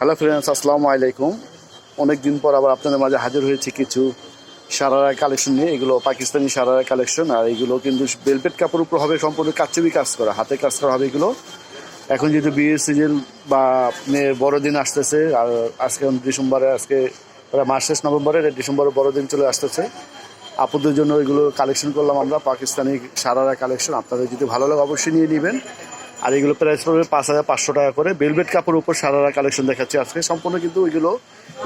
Hello friends আসসালামু আলাইকুম অনেক দিন পর আবার আপনাদের মাঝে হাজির হয়েছি কিছু সারারা কালেকশন নিয়ে। এগুলো পাকিস্তানি সারারা কালেকশন আর এগুলো কিন্তু বেলপেট কাপড় উপর হবে, সম্পূর্ণ কাচ্চুবি কাজ করা, হাতে কাজ করা হবে এগুলো। এখন যেহেতু বিয়ের সিজন বা মেয়ের বড়দিন আসতেছে, আর আজকে ডিসেম্বরে, আজকে মাস শেষ নভেম্বরে ডিসেম্বরে বড়দিন চলে আসতেছে। আপুদের জন্য এগুলো কালেকশন করলাম আমরা, পাকিস্তানি সারারা কালেকশন আপনাদের যদি ভালো লাগে অবশ্যই নিয়ে নেবেন। আর এগুলো প্রাইস পড়বে পাঁচ হাজার পাঁচশো টাকা করে। বেলভেট কাপড় উপর সারারা কালেকশন দেখাচ্ছি আজকে। সম্পূর্ণ কিন্তু ওইগুলো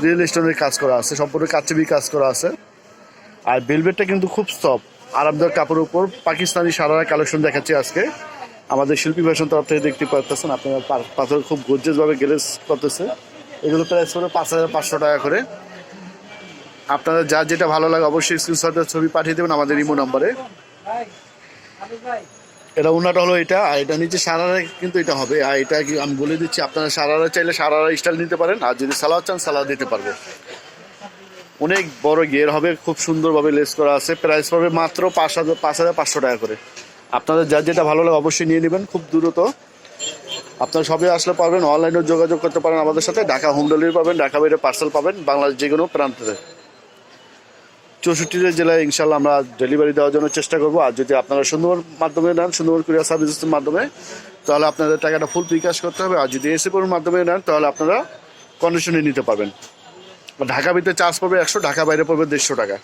রিয়েল স্টোনের কাজ করা আছে। সম্পূর্ণ কাচবি কাজ করা আছে। আর বেলভেটটা কিন্তু খুব সফট আরামদায়ক কাপড়ের উপর পাকিস্তানি সারারা কালেকশন দেখাচ্ছি আজকে। আমাদের শিল্পী ভাষণ তরফ থেকে দেখতে পাচ্ছেন আপনারা পাথর খুব গর্জেসভাবে গ্লেস করতেছে। এগুলো প্রাইস পড়বে পাঁচ হাজার পাঁচশো টাকা করে। আপনাদের যার যেটা ভালো লাগে অবশ্যই স্ক্রিনশটের ছবি পাঠিয়ে দেবেন আমাদের ইমো নম্বরে। এটা ওনাটা হলো এটা, আর এটা নিচে সারারা কিন্তু এটা হবে। আর এটা কি আমি বলে দিচ্ছি, আপনারা সারারা চাইলে সারারা স্টাইল নিতে পারেন, আর যদি সালোয়ার চান সালোয়ার দিতে পারবে। অনেক বড় গিয়ার হবে, খুব সুন্দরভাবে লেস করা আছে। প্রাইস পড়বে মাত্র পাঁচ হাজার পাঁচ হাজার পাঁচশো টাকা করে। আপনাদের যার যেটা ভালো লাগে অবশ্যই নিয়ে নেবেন, খুব দ্রুত। আপনারা সবে আসলে পাবেন অনলাইনেও যোগাযোগ করতে পারেন আমাদের সাথে। ঢাকা হোম ডেলিভারি পাবেন, ঢাকা বাইরে পার্সেল পাবেন, বাংলাদেশ যে কোনো প্রান্তে। চৌষট্টিটা জেলায় ইনশাল্লাহ আমরা ডেলিভারি দেওয়ার জন্য চেষ্টা করব। আর যদি আপনারা সুন্দর মাধ্যমে নেন সুন্দর কুরিয়ার সার্ভিসের মাধ্যমে, তাহলে আপনাদের টাকাটা ফুল বিকাশ করতে হবে। আর যদি এসে পড়ুর মাধ্যমে নেন, তাহলে আপনারা কন্ডিশনে নিতে পারবেন। ঢাকা ভিতরে চার্জ পড়বে একশো, ঢাকা বাইরে পড়বে দেড়শো টাকা।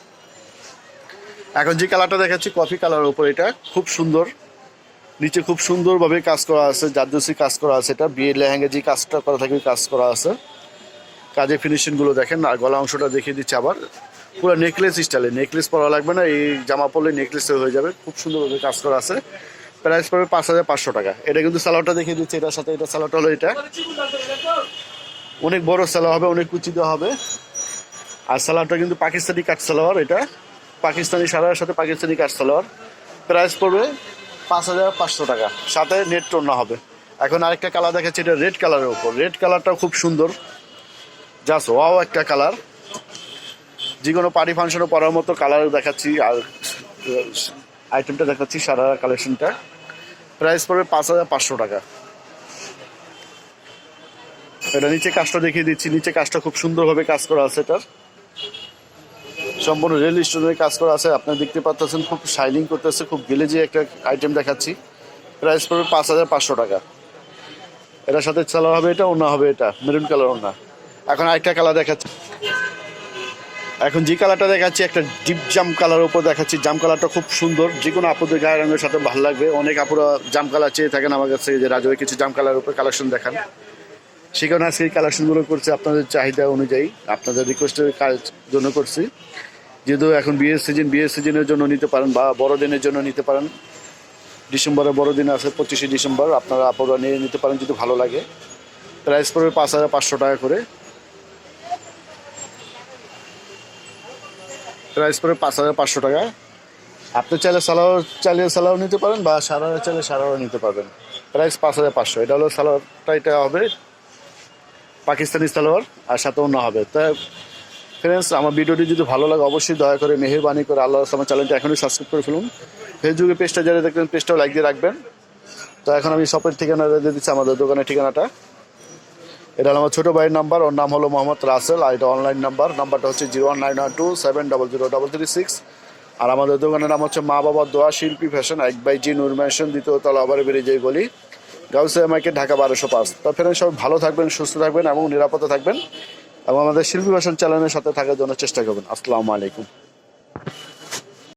এখন যে কালারটা দেখাচ্ছি কফি কালারের উপর এটা। খুব সুন্দর। নিচে খুব সুন্দরভাবে কাজ করা আছে জারদোসি কাজ করা আছে এটা। বিয়ে লেহেঙ্গা যে কাজটা করা থাকে কাজ করা আছে। কাজের ফিনিশিংগুলো দেখেন, আর গলা অংশটা দেখিয়ে দিচ্ছে আবার। পুরো নেকলেস স্টাইলে নেকলেস পরা লাগবে না, এই জামা পরলে নেকলেস হয়ে যাবে। খুব সুন্দরভাবে কাজ করা আছে। প্রাইস পড়বে পাঁচ হাজার পাঁচশো টাকা। এটা কিন্তু স্যালাডটা দেখিয়ে দিচ্ছে, এটার সাথে এটা স্যালাডটা হলো এটা। অনেক বড় স্যালো হবে, অনেক কুচিতে হবে। আর স্যালাডটা কিন্তু পাকিস্তানি কাঠ সালোয়ার এটা। পাকিস্তানি সালোয়ারের সাথে পাকিস্তানি কাঠ সালোয়ার। প্রাইস পড়বে পাঁচ হাজার পাঁচশো টাকা। সাথে নেট টোনা হবে। এখন আরেকটা কালার দেখাচ্ছি, এটা রেড কালারের উপর। রেড কালারটাও খুব সুন্দর। জাস্ট ওয়াও একটা কালার যে কোনো পার্টি ফাংশনে পরার মতো কালার দেখাচ্ছি, আর আইটেমটা দেখাচ্ছি, সারা কালেকশনটা প্রাইস পড়বে পাঁচ হাজার পাঁচশো টাকা। এটা নিচে কাজটা দেখিয়ে দিচ্ছি। নিচে কাজটা খুব সুন্দরভাবে কাজ করা আছে এটার। সম্পূর্ণ রেল স্টোনের কাজ করা আছে। আপনি দেখতে পাচ্ছেন, খুব শাইনিং করতেছে, খুব গেলেজি একটা আইটেম দেখাচ্ছি। প্রাইস পড়বে পাঁচ হাজার পাঁচশো টাকা। এটার সাথে চালা হবে এটা ওনা হবে এটা মেরুন কালার অন্য এখন আরেকটা কালার দেখাচ্ছি। এখন যে কালারটা দেখাচ্ছি, একটা ডিপ জাম কালার উপর দেখাচ্ছি। জাম কালারটা খুব সুন্দর। যে কোনো আপুদের গায়ের রঙের সাথে ভালো লাগবে। অনেক আপুরা জাম কালার চেয়ে থাকেন আমার কাছে যে, রাজু কিছু জাম কালার উপর কালেকশন দেখান। সেখানে আজকে এই কালেকশনগুলো করছে। আপনাদের চাহিদা অনুযায়ী, আপনাদের রিকোয়েস্টের কাজ জন্য করছি। যেহেতু এখন বিয়ের সিজন বিয়ের সিজনের জন্য নিতে পারেন বা বড়দিনের জন্য নিতে পারেন। ডিসেম্বরে বড়দিন আছে, পঁচিশে ডিসেম্বর। আপনারা আপুরা নিয়ে নিতে পারেন যদি ভালো লাগে। প্রাইস পড়বে পাঁচ হাজার পাঁচশো টাকা করে। প্রাইস পড়বে পাঁচ হাজার পাঁচশো টাকা। আপনি চাইলে সালোয়ার, চালিয়ে সালোয়ার নিতে পারেন বা সারারা চাইলে সারারা নিতে পারবেন। প্রাইস পাঁচ হাজার পাঁচশো। এটা হলো সালোয়ারটা, এটা হবে পাকিস্তানি সালোয়ার আর সাথে অন্য হবে। তাই ফ্রেন্ডস আমার ভিডিওটি যদি ভালো লাগে অবশ্যই দয়া করে মেহরবানি করে আল্লাহ আমার চ্যানেলটা এখনই সাবস্ক্রাইব করে ফেলুন। ফেসবুকে পেজটা যারা দেখবেন পেজটাও লাইক দিয়ে রাখবেন। তো এখন আমি শপের ঠিকানা দিয়ে দিচ্ছি, আমাদের দোকানের ঠিকানাটা। এটা আমার ছোটো ভাইয়ের নাম্বার, ওর নাম হলো মোহাম্মদ রাসেল, আর এটা অনলাইন নাম্বার নাম্বারটা হচ্ছে zero one nine one two seven double zero double three six. আর আমাদের দোকানের নাম হচ্ছে মা বাবার দোয়া শিল্পী ফ্যাশন, এক বাই জি নূর ম্যানশন দ্বিতীয় তলা আবার বেরিয়ে যায় গলি গাউসে মার্কেট, ঢাকা বারোশো পাঁচ। তো ফেরেন সবাই ভালো থাকবেন, সুস্থ থাকবেন এবং নিরাপদে থাকবেন এবং আমাদের শিল্পী ফ্যাশন চ্যানেলের সাথে থাকার জন্য চেষ্টা করবেন। আসসালামু আলাইকুম।